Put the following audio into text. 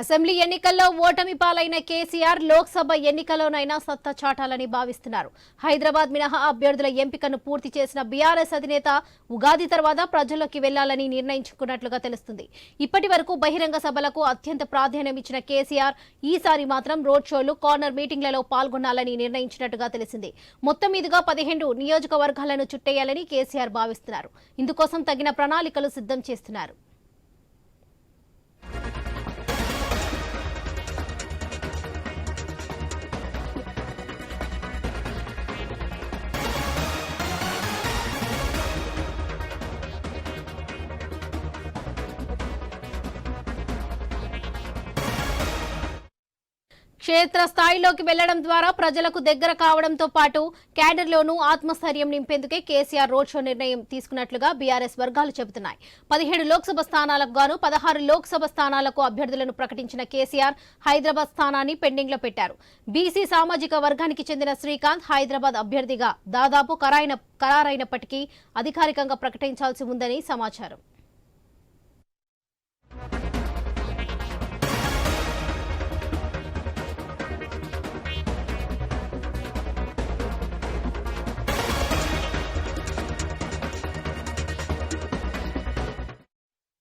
Assembly ఎన్నికల్లో ఓటమి పాలైన కేసీఆర్ లోక్సభ ఎన్నికలోనైనా సత్తా చాటాలని భావిస్తున్నారు. హైదరాబాద్ మినహా అభ్యర్థుల ఎంపికను పూర్తి చేసిన బీఆర్ఎస్ అధినేత ఉగాది తర్వాత ప్రజల్లోకి వెళ్ళాలని నిర్ణయించుకున్నట్లుగా తెలుస్తుంది. ఇప్పటి వరకు బహిరంగ సభలకు అత్యంత ప్రాధాన్యం ఇచ్చిన కేసీఆర్ ఈసారి మాత్రం రోడ్ షోలు కార్నర్ మీటింగ్లలో పాల్గొనాలని నిర్ణయించినట్టుగా తెలిసింది. మొత్తం మీదుగా పదిహేను నియోజకవర్గాలను చుట్టేయాలని కేసీఆర్ భావిస్తున్నారు. ఇందుకోసం తగిన ప్రణాళికలు సిద్ధం చేస్తున్నారు. క్షేత్ర స్థాయిలోకి వెళ్ళడం ద్వారా ప్రజలకు దగ్గర కావడంతో పాటు క్యాడర్లోనూ ఆత్మస్థైర్యం నింపేందుకే కేసీఆర్ రోడ్ షో నిర్ణయం తీసుకున్నట్లుగా బీఆర్ఎస్ వర్గాలు చెబుతున్నాయి. పదిహేడు లోక్సభ స్థానాలకు గాను పదహారు లోక్సభ స్థానాలకు అభ్యర్థులను ప్రకటించిన కేసీఆర్ హైదరాబాద్ స్థానాన్ని పెండింగ్లో పెట్టారు. బీసీ సామాజిక వర్గానికి చెందిన శ్రీకాంత్ హైదరాబాద్ అభ్యర్థిగా దాదాపు ఖరారైనప్పటికీ అధికారికంగా ప్రకటించాల్సి ఉందని సమాచారం.